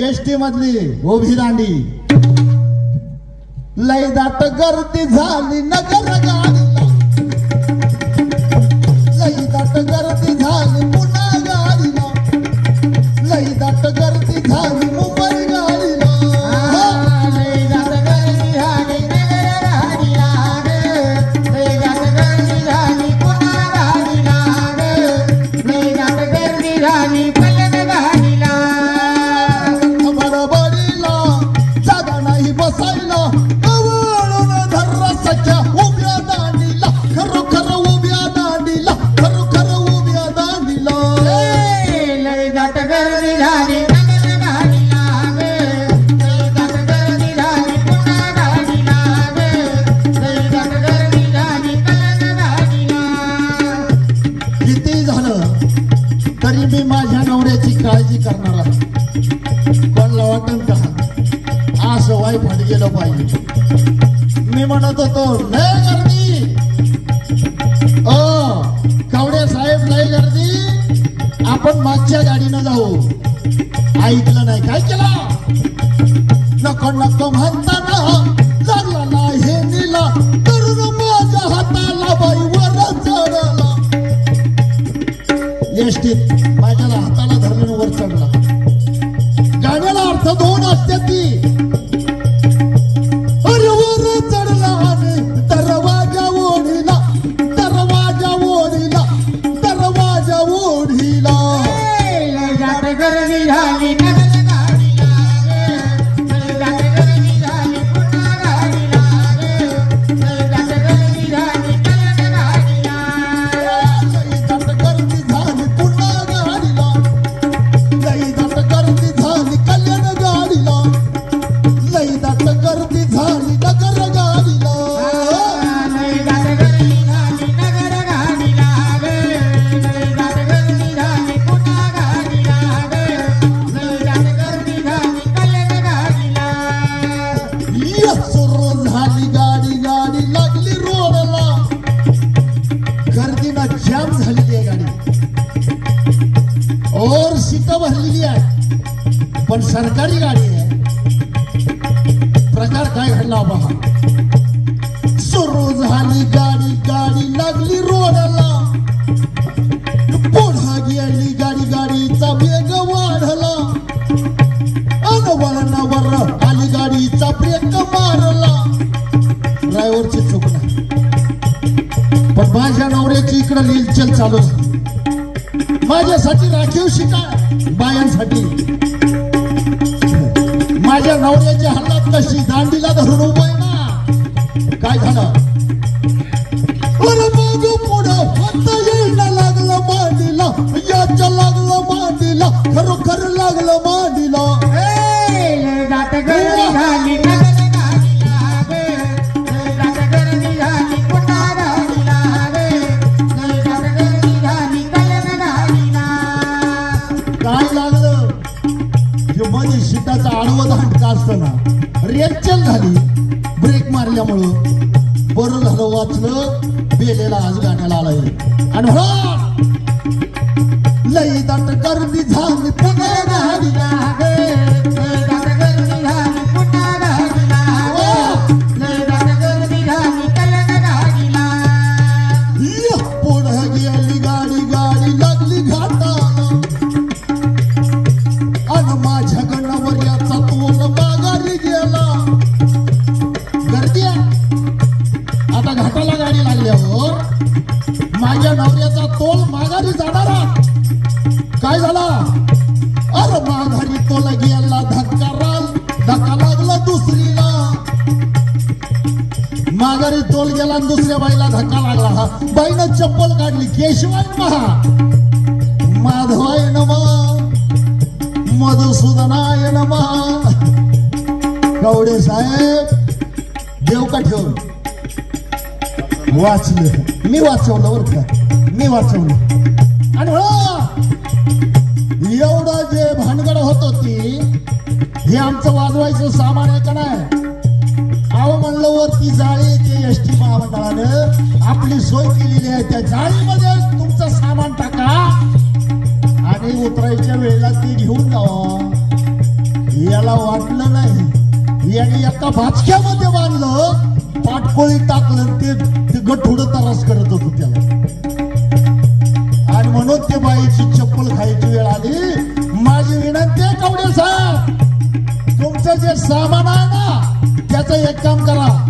ST मधली उभी दांडी. लय दाट गर्दी झाली नगर गाडीला. लई दाट गर्दी झाली पुन्हा गाडीला. लई दाट गर्दी झाली मुंबई गाडीला. बडबडीला पाहिजे मी म्हणत होतो नाही गर्दी. अ कवडे साहेब नाही गर्दी. आपण मागच्या गाडीनं जाऊ. ऐकलं नाही. काय केलं? नको नको म्हणता. गर्दी प्रकार बघा सुरू झाली गाडी गाडी लागली रोडला. पुढा गेली गाडी गाडीचा वेग वाढला. अनवळणावर आली गाडीचा ब्रेक मारला. ड्रायव्हरची चूक नाही. पण माझ्या नवऱ्याची इकडं लिलचल चालू माझ्यासाठी राखीव शिका बायांसाठी. माझ्या नवऱ्याच्या हातात कशी दांडीला धरून उभं ना. काय झालं? अरे मग पुढं होता येईना लागलं मांडीला. याच्या लागलं मांडीला. खरोखर लागलं मांडीला. काय लागलं? जे मध्ये शिटाचा आडवं दांडका असताना रेलचल झाली. ब्रेक मारल्यामुळं बरं झालं वाचलं बेलेला आज गाण्याला आलाय. आणि लई दाट गर्दी झाली. गेला धक्का लागला दुसरीला. माघारी तोल गेला दुसऱ्या बाईला धक्का लागला हा. बाईनं चप्पल काढली केशवाय महा माधवाय नमा मधुसूदनाय नमा. कवडे साहेब देव का ठेवलं? वाचलं. मी वाचवलं बरं का? मी वाचवलं. आणि हो, मध्ये तुमचं सामान टाका. आणि उतरायच्या वेळेला ती घेऊन जावा. याला वाटलं नाही. याने एका भाजक्यामध्ये बांधलं. पाटकोळी टाकलं ते ते गठुड तरास करत होतो त्याला. आणि म्हणून ते बाईची चप्पल खायची वेळ आली. माझी विनंती आहे कवडे साहेब तुमचं जे सामान आहे ना त्याचं एक काम करा.